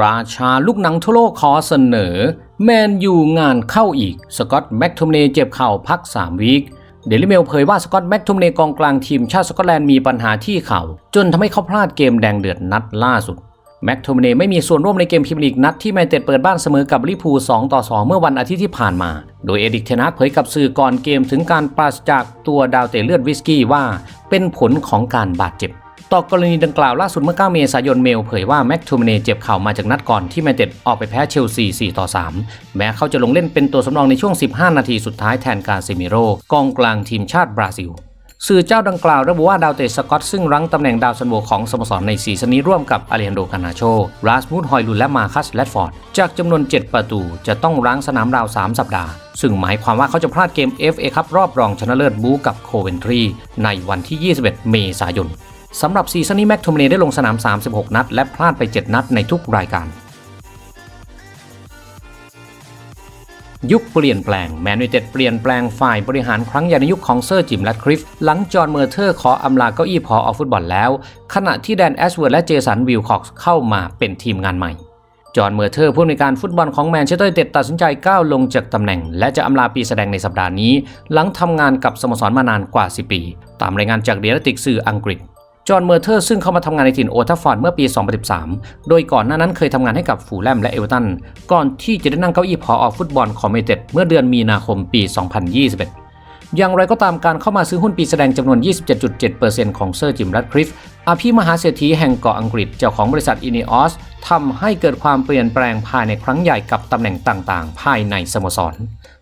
ราชาลูกหนังทั่วโลกขอเสนอ แมนยูงานเข้าอีก สกอตแม็กโทมเนเจ็บเข่าพัก 3 วีคเดลิเมลเผยว่าสกอตแม็กโทมเนกองกลางทีมชาติสกอตแลนด์มีปัญหาที่เข่า จนทำให้เขาพลาดเกมแดงเดือดนัดล่าสุด แม็กโทมเนไม่มีส่วนร่วมในเกมพรีเมียร์ลีกนัดที่แมนเต็ดเปิดบ้านเสมอกับลิเวอร์พู2ต่อ 2 เมื่อวันอาทิตย์ที่ผ่านมา โดยเอดิกเทนักเผยกับสื่อก่อนเกมถึงการปราศจากตัวดาวเตะเลือดวิสกี้ว่า เป็นผลของการบาดเจ็บ ต่อกรณีดังกล่าวล่าสุดเมื่อ 9 เมษายนเมลเผยว่าแม็กโทมเนเจ็บเข่ามาจากนัดก่อนที่แมนเต็ดออกไปแพ้เชลซี 4 ต่อ 3 แม้เขาจะลงเล่นเป็นตัวสำรองในช่วง 15 นาทีสุดท้ายแทนการเซมิโรกองกลางทีมชาติบราซิลสื่อเจ้าดังกล่าวระบุว่าดาวเตะสกอตซึ่งรั้งตำแหน่งดาวซันโวของสโมสรในซีซั่นนี้ร่วมกับอาเลนโดกานาโช ราสมุดฮอยลุนและมาคัสแลดฟอร์ด จากจำนวน 7 ประตูจะต้องรั้งสนามราว 3 สัปดาห์ ซึ่งหมายความว่าเขาจะพลาดเกม FA คัพรอบรองชนะเลิศบูกับโคเวนทรีในวันที่ 21 เมษายน สำหรับซีซั่นนี้แม็กโทมเนได้ลงสนาม 36 นัด และพลาดไป 7 นัดในทุกรายการ ยุคเปลี่ยนแปลงแมนยูเต็ดเปลี่ยนแปลงฝ่ายบริหารครั้งใหญ่ในยุคของเซอร์จิมและคริฟ หลังจอห์นเมอร์เทอร์ขออำลาเก้าอี้พออฟุตบอลแล้ว ขณะที่แดนแอชเวิร์ดและเจสันวิลคอกส์เข้ามาเป็นทีมงานใหม่จอห์นเมอร์เทอร์ผู้อำนวยการฟุตบอลของแมนเชสเตอร์ยูไนเต็ดตัดสินใจก้าวลงจากตำแหน่ง และจะอำลาปีแสดงในสัปดาห์นี้ หลังทำงานกับสโมสรมานานกว่า 10 ปี ตามรายงานจากเดียร์ติกสื่ออังกฤษ จอห์นเมอร์เทอร์ซึ่งเข้ามาทำงานในถิ่นโอทัฟฟอร์ดเมื่อปี 2013 โดยก่อนหน้านั้นเคยทำงานให้กับฟูแลมและเอเวอร์ตัน ก่อนที่จะได้นั่งเก้าอี้พออฟุตบอลของเมเต็ดเมื่อเดือนมีนาคมปี 2021 อย่างไรก็ตามการเข้ามาซื้อหุ้นปีแสดงจำนวน 27.7%ของเซอร์จิมรัตคริฟอภิมหาเศรษฐีแห่งเกาะอังกฤษเจ้าของบริษัทอิน e ออสทำให้เกิดความเปลี่ยนแปลงภายในครั้งใหญ่กับตำแหน่งต่างๆ ภายในสโมสร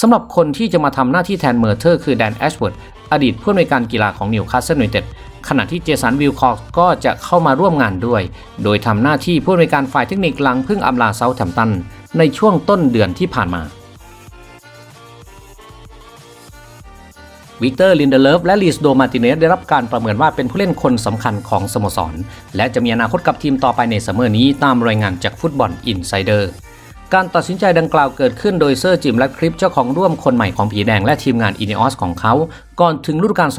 สำหรับคนที่จะมาทำหน้าที่แทนเมอร์เทอร์คือแดนแอชเวิร์ดอดีตผู้อำนวยการกีฬาของนิวคาสเซิลยูไนเต็ด ขณะที่เจสันวิลคอกก็จะเข้ามาร่วมงานด้วย โดยทำหน้าที่ผู้อำนวยการฝ่ายเทคนิคหลังเพิ่งอำลาเซาท์แฮมป์ตันในช่วงต้นเดือนที่ผ่านมาวิกเตอร์ลินเดเลฟและลีสโดมาติเนสได้รับการประเมินว่าเป็นผู้เล่นคนสำคัญของสโมสร และจะมีอนาคตกับทีมต่อไปในซัมเมอร์นี้ตามรายงานจากฟุตบอลอินไซเดอร์ การตัดสินใจดังกล่าวเกิดขึ้นโดยเซอร์จิมและคลิปเจ้าของร่วมคนใหม่ของผีแดงและทีมงานอินออสของเขา ก่อนถึงฤดูกาล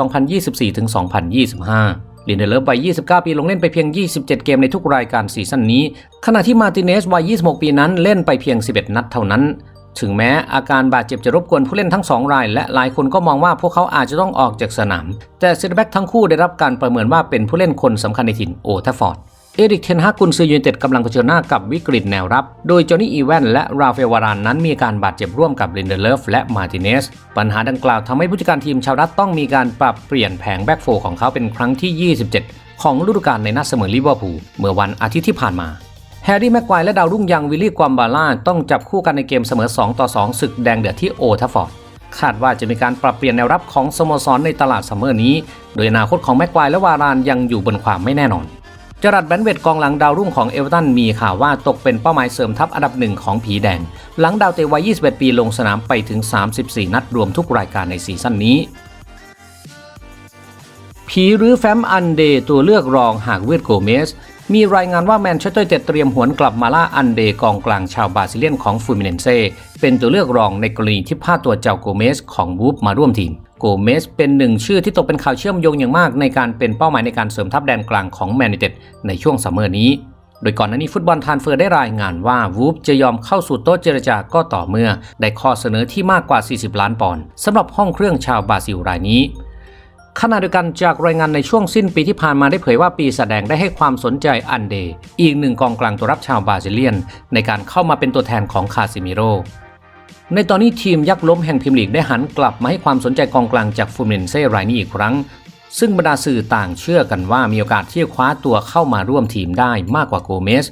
2024-2025 ลินเดเลฟวัย 29 ปีลงเล่นไปเพียง 27 เกมในทุกรายการซีซั่นนี้ ขณะที่มาติเนสวัย 26 ปีนั้นเล่นไปเพียง 11 นัดเท่านั้นถึงแม้อาการบาดเจ็บจะรบกวนผู้เล่นทั้ง2ราย และหลายคนก็มองว่าพวกเขาอาจจะต้องออกจากสนาม แต่เซนเตอร์แบ็กทั้งคู่ได้รับการประเมินว่าเป็นผู้เล่นคนสำคัญในถิ่นโอทัฟฟอร์ด เอริกเทนฮากกุนซือยูไนเต็ดกำลังเผชิญหน้ากับวิกฤตแนวรับ โดยจอห์นนี่อีแวนและราฟเอลวารานนั้นมีการบาดเจ็บร่วมกับลินเดเลฟและมาร์ติเนส ปัญหาดังกล่าวทำให้ผู้จัดการทีมชาวรัฐต้องมีการปรับเปลี่ยนแผงแบ็กโฟร์ของเขาเป็นครั้งที่ 27 ของฤดูกาลในนัดเสมอลิเวอร์พูลเมื่อวันอาทิตย์ที่ผ่านมาแฮร์รี่แม็กควายและดาวรุ่งยังวิลลี่กวามบาล่าต้องจับคู่กันในเกมเสมอ 2 ต่อ 2 ศึกแดงเดือดที่โอทัฟฟอร์ดคาดว่าจะมีการปรับเปลี่ยนแนวรับของสโมสรในตลาดซัมเมอร์นี้ โดยอนาคตของแม็กควายและวารานยังอยู่บนความไม่แน่นอน จรัดแบนเวตกองหลังดาวรุ่งของเอเวอร์ตันมีข่าวว่าตกเป็นเป้าหมายเสริมทัพอันดับหนึ่งของผีแดง หลังดาวเตะวัย 21 ปีลงสนามไปถึง 34 นัดรวมทุกรายการในซีซั่นนี้ ผีหรือแฟมอันเดย์ตัวเลือกรองหากเวทโกเมส มีรายงานว่าแมนเชสเตอร์เต็ดเตรียมหวนกลับมาล่าอันเดย์กองกลางชาวบราซิเลียนของฟูมิเนนเซเป็นตัวเลือกรองในกรณีที่พลาดตัวเจ้าโกเมสของวูฟมาร่วมทีม โกเมสเป็นหนึ่งชื่อที่ตกเป็นข่าวเชื่อมโยงอย่างมากในการเป็นเป้าหมายในการเสริมทัพแดนกลางของแมนยูเต็ดในช่วงซัมเมอร์นี้ โดยก่อนหน้านี้ฟุตบอลทานเฟอร์ได้รายงานว่าวูฟจะยอมเข้าสู่โต๊ะเจรจาก็ต่อเมื่อ ได้ข้อเสนอที่มากกว่า 40 ล้านปอนด์สำหรับห้องเครื่องชาวบราซิลรายนี้ขณะเดียวกันจากรายงานในช่วงสิ้นปีที่ผ่านมาได้เผยว่าปีแสดงได้ให้ความสนใจอันเดย์อีกหนึ่งกองกลางตัวรับชาวบราซิเลียน ในการเข้ามาเป็นตัวแทนของคาซิมิโร ในตอนนี้ทีมยักษ์ล้มแห่งพรีเมียร์ลีกได้หันกลับมาให้ความสนใจกองกลางจากฟูมินเซ่รายนี้อีกครั้ง ซึ่งบรรดาสื่อต่างเชื่อกันว่ามีโอกาสที่จะคว้าตัวเข้ามาร่วมทีมได้มากกว่าโกเมส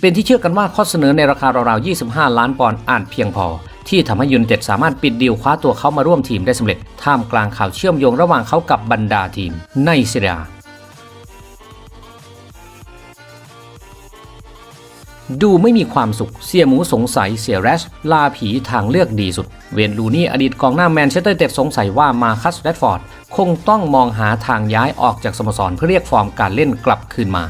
เป็นที่เชื่อกันว่าข้อเสนอในราคาราวๆ 25 ล้านปอนด์อาจเพียงพอ ที่ทำให้ยูนเต็ดสามารถปิดดีลคว้าตัวเขามาร่วมทีมได้สำเร็จ ท่ามกลางข่าวเชื่อมโยงระหว่างเขากับบรรดาทีมในเซเรีย ดูไม่มีความสุข เสียหมูสงสัยเสียแรชลาผีทางเลือกดีสุด เวนลูนี่อดีตกองหน้าแมนเชสเตอร์ยูไนเต็ดสงสัยว่ามาคัสแรดฟอร์ด คงต้องมองหาทางย้ายออกจากสโมสรเพื่อเรียกฟอร์มการเล่นกลับคืนมา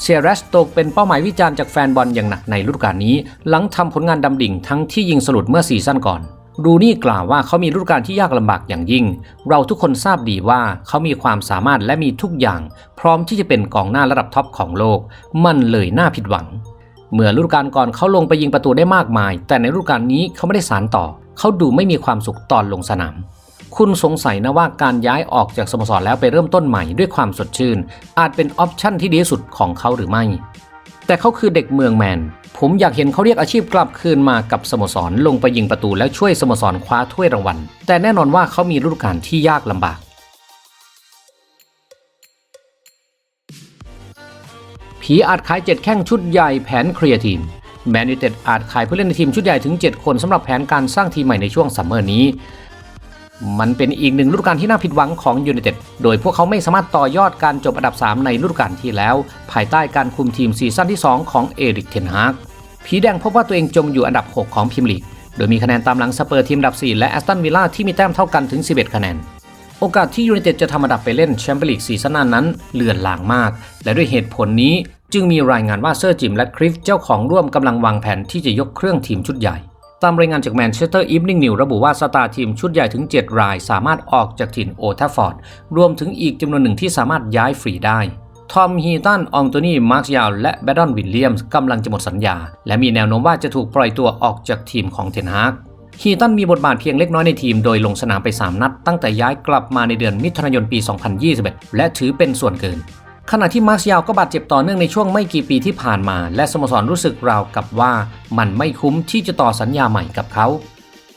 เซียรัสตกเป็นเป้าหมายวิจารณ์จากแฟนบอลอย่างหนักในฤดูกาลนี้ หลังทำผลงานดำดิ่งทั้งที่ยิงสลุดเมื่อซีซั่นก่อน รูนี่กล่าวว่าเขามีฤดูกาลที่ยากลำบากอย่างยิ่ง เราทุกคนทราบดีว่าเขามีความสามารถและมีทุกอย่าง พร้อมที่จะเป็นกองหน้าระดับท็อปของโลก มันเลยน่าผิดหวัง เมื่อฤดูกาลก่อนเขาลงไปยิงประตูได้มากมาย แต่ในฤดูกาลนี้เขาไม่ได้สารต่อ เขาดูไม่มีความสุขตอนลงสนาม คุณสงสัยนะว่าการย้ายออกจากสโมสรแล้วไปเริ่มต้นใหม่ด้วยความสดชื่น อาจเป็นออปชั่นที่ดีสุดของเขาหรือไม่ แต่เขาคือเด็กเมืองแมน ผมอยากเห็นเขาเรียกอาชีพกลับคืนมากับสโมสรลงไปยิงประตูแล้วช่วยสโมสรคว้าถ้วยรางวัล แต่แน่นอนว่าเขามีฤดูกาลที่ยากลำบาก ผีอาจขายเจ็ดแข้งชุดใหญ่แผนเคลียร์ทีมแมนยูเต็ดอาจขายผู้เล่นในทีมชุดใหญ่ถึง 7 คนสำหรับแผนการสร้างทีมใหม่ในช่วงซัมเมอร์นี้ มันเป็นอีกหนึ่งฤดูกาลที่น่าผิดหวังของยู i นเต็ดโดยพวกเขาไม่สามารถต่อยอดการจบอันดับ 3 ในฤดูกาลที่แล้ว ภายใต้การคุมทีมซีซั่นที่ 2 ของเอริกเทนฮากผีแดงพบว่าตัวเองจมอยู่อันดับ 6 ของพรีเมียร์ลีกโดยมีคะแนนตามหลังสเปอร์ทีมอันดับ 4 และแอสตันวิลล่าที่มีแต้มเท่ากันถึง 11 คะแนน โอกาสที่ยู i นเต็ดจะทำอันดับไปเล่นแชมเปี้ยนลีกซีซั่นน้านั้นเลือนลางมาก และด้วยเหตุผลนี้ จึงมีรายงานว่าเซอร์จิมและคริฟเจ้าของร่วมกำลังวางแผนที่จะยกเครื่องทีมชุดใหญ่ ตามรายงานจากแมนเชสเตอร์อีฟนิ่งนิวระบุว่าสตาร์ทีมชุดใหญ่ถึง 7 ราย สามารถออกจากถิ่นโอทัฟฟอร์ดรวมถึงอีกจำนวนหนึ่งที่สามารถย้ายฟรีได้ทอมฮีตัน อองโตนีมาร์คยาว และแบดดอนวิลเลียมส์กำลังจะหมดสัญญา และมีแนวโน้มว่าจะถูกปล่อยตัวออกจากทีมของเทนฮากฮีตันมีบทบาทเพียงเล็กน้อยในทีมโดยลงสนามไป 3 นัด ตั้งแต่ย้ายกลับมาในเดือนมิถุนายนปี 2021 และถือเป็นส่วนเกิน ขณะที่มาร์คยาวก็บาดเจ็บต่อเนื่องในช่วงไม่กี่ปีที่ผ่านมา และสโมสรรู้สึกราวกับว่ามันไม่คุ้มที่จะต่อสัญญาใหม่กับเขา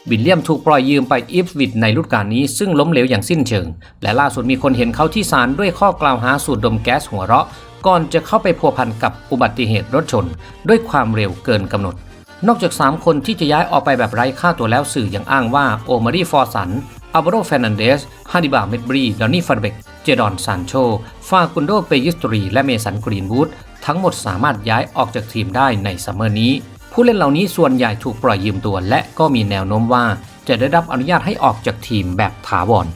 วิลเลียมถูกปล่อยยืมไปอีฟวิดในฤดูกาลนี้ซึ่งล้มเหลวอย่างสิ้นเชิง และล่าสุดมีคนเห็นเขาที่ศาลด้วยข้อกล่าวหาสูดดมแก๊สหัวเราะ ก่อนจะเข้าไปพัวพันกับอุบัติเหตุรถชน ด้วยความเร็วเกินกำหนด นอกจาก 3 คนที่จะย้ายออกไปแบบไร้ค่าตัวแล้วสื่อยังอ้างว่าโอมารีฟอร์สัน อัลวาโรเฟนันเดส ฮาดิบา เมดบรี ดอนนี่ฟาร์เบก เจดอนซานโช ฟากุนโด เปยิสตรี และเมสันกรีนวูด ทั้งหมดสามารถย้ายออกจากทีมได้ในซัมเมอร์นี้ ผู้เล่นเหล่านี้ส่วนใหญ่ถูกปล่อยยืมตัว และก็มีแนวโน้มว่าจะได้รับอนุญาตให้ออกจากทีมแบบถาวร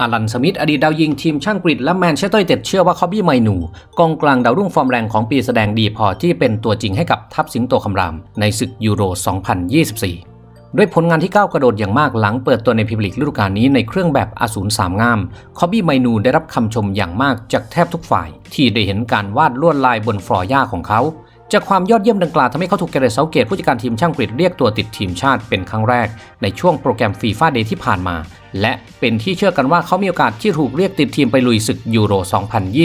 อาลันสมิธอดีตดาวยิงทีมช่างกรีดและแมนเชสเตอร์ยูไนเต็ดเชื่อว่าคอบบี้ไมนูกองกลางดาวรุ่งฟอร์มแรงของปีแสดงดีพอที่เป็นตัวจริงให้กับทัพสิงโตคำราม ในศึกยูโร 2024 ด้วยผลงานที่ก้าวกระโดดอย่างมากหลังเปิดตัวในพรีเมียร์ลีกฤดูกาลนี้ในเครื่องแบบอาสูรสามงาม คอบบี้ไมนูได้รับคำชมอย่างมากจากแทบทุกฝ่าย ที่ได้เห็นการวาดลวดลายบนฟลอร์หญ้าของเขาจากความยอดเยี่ยมดังกล่าวทำให้เขาถูกแกเรตเซาเกตผู้จัดการทีมช่างกรีดเรียกตัวติดทีมชาติเป็นครั้งแรก ในช่วงโปรแกรมฟีฟ่าเดย์ที่ผ่านมา และเป็นที่เชื่อกันว่าเขามีโอกาสที่ถูกเรียกติดทีมไปลุยศึกยูโร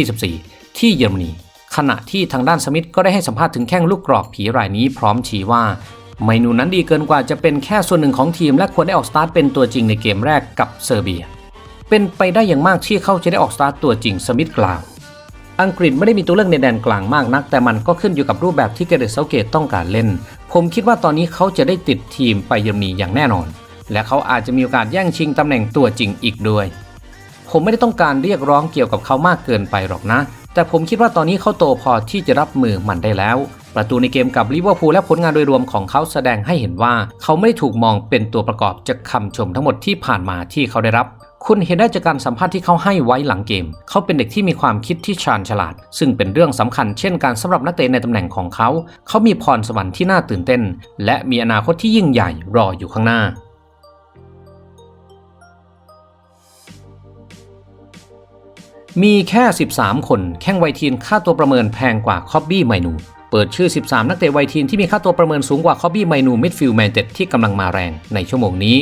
2024 ที่เยอรมนี ขณะที่ทางด้านสมิธก็ได้ให้สัมภาษณ์ถึงแข้งลูกกรอกผีรายนี้พร้อมชี้ว่าเมนูนั้นดีเกินกว่าจะเป็นแค่ส่วนหนึ่งของทีม และควรได้ออกสตาร์ทเป็นตัวจริงในเกมแรกกับเซอร์เบีย เป็นไปได้อย่างมากที่เขาจะได้ออกสตาร์ทตัวจริงสมิธกล่าว อังกฤษไม่ได้มีตัวเลือกในแดนกลางมากนัก แต่มันก็ขึ้นอยู่กับรูปแบบที่เกเรตเซาเกตต้องการเล่น ผมคิดว่าตอนนี้เขาจะได้ติดทีมไปเยอรมนีอย่างแน่นอน และเขาอาจจะมีโอกาสแย่งชิงตำแหน่งตัวจริงอีกด้วย ผมไม่ได้ต้องการเรียกร้องเกี่ยวกับเขามากเกินไปหรอกนะ แต่ผมคิดว่าตอนนี้เขาโตพอที่จะรับมือมันได้แล้ว ประตูในเกมกับลิเวอร์พูลและผลงานโดยรวมของเขาแสดงให้เห็นว่า เขาไม่ได้ถูกมองเป็นตัวประกอบจากคำชมทั้งหมดที่ผ่านมาที่เขาได้รับคุณเห็นได้จากการสัมภาษณ์ที่เขาให้ไว้หลังเกม เขาเป็นเด็กที่มีความคิดที่ชาญฉลาด ซึ่งเป็นเรื่องสำคัญเช่นการสำหรับนักเตะในตำแหน่งของเขา เขามีพรสวรรค์ที่น่าตื่นเต้น และมีอนาคตที่ยิ่งใหญ่รออยู่ข้างหน้า มีแค่ 13 คนแข้งไวทีนค่าตัวประเมินแพงกว่าคอบบี้ไมนู เปิดชื่อ 13 นักเตะไวทีนที่มีค่าตัวประเมินสูงกว่าคอบบี้ไมนูมิดฟิลด์แมนเต็ดที่กำลังมาแรงในชั่วโมงนี้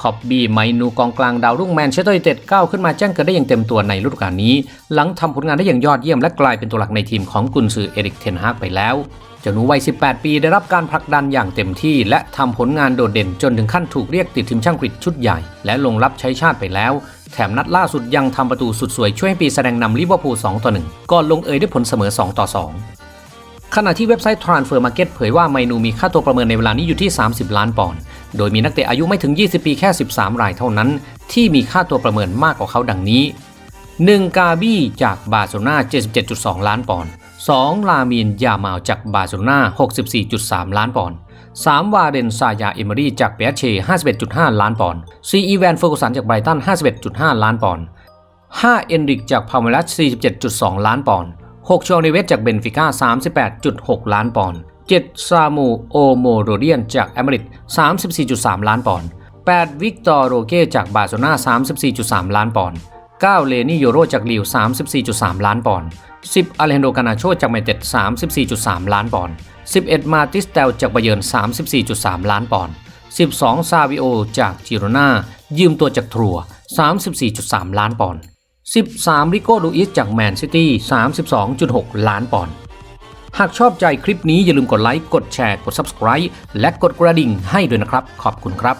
คอบบี้ไมนูกองกลางดาวรุ่งแมนเชสเตอร์ยูไนเต็ดก้าวขึ้นมาแจ้งเกิดได้อย่างเต็มตัวในฤดูกาลนี้ หลังทำผลงานได้อย่างยอดเยี่ยมและกลายเป็นตัวหลักในทีมของกุนซือเอริกเทนฮากไปแล้วเจ้าหนูวัย 18 ปีได้รับการผลักดันอย่างเต็มที่และทำผลงานโดดเด่นจนถึงขั้นถูกเรียกติดทีมช่างกรีฑชุดใหญ่ และลงรับใช้ชาติไปแล้ว แถมนัดล่าสุดยังทำประตูสุดสวยช่วยให้ปีแสดงนำลิเวอร์พูล2ต่อ1ก่อนลงเอยด้วยผลเสมอ 2 ต่อ 2 ขณะที่เว็บไซต์ Transfer Market เผยว่าไมนูมีค่าตัวประเมินในเวลานี้อยู่ที่ 30 ล้านปอนด์ โดยมีนักเตะอายุไม่ถึง 20 ปีแค่ 13 รายเท่านั้น ที่มีค่าตัวประเมินมากกว่าเขาดังนี้ 1. กาบี้จากบาร์เซโลนา77.2 ล้านปอนด์ 2. ลามินยามาจากบาร์เซโลนา64.3 ล้านปอนด์ 3. วาเดนซายาเอเมอรี่จากเปียเช่51.5 ล้านปอนด์ 4. อีแวนเฟอร์กุสันจากไบรตัน 51.5 ล้านปอนด์ 5. เอนริกจากพาเมลัส 47.2 ล้านปอนด์ 6. ชอนิเวสจากเบนฟิก้า 38.6 ล้านปอนด์ 7. ซามูโอโมโรเดียนจากแอมริด34.3 ล้านปอนด์ 8. วิกตอร์โรเก้จากบาร์เซโลนา34.3 ล้านปอนด์ 9 เลนี่โยโรจากลิว34.3 ล้านปอนด์ 10 อเลนโดกานาโชจากแมนเต็ด34.3 ล้านปอนด์ 11 มาติสเตลจากบาเยิร์น34.3 ล้านปอนด์ 12 ซาวิโอจากจิโรนายืมตัวจากทรัว34.3 ล้านปอนด์ 13 ริโก้ดูอิสจากแมนซิตี้ 32.6 ล้านปอนด์ หากชอบใจคลิปนี้อย่าลืมกดไลค์ กดแชร์ กด Subscribe และกดกระดิ่งให้ด้วยนะครับ ขอบคุณครับ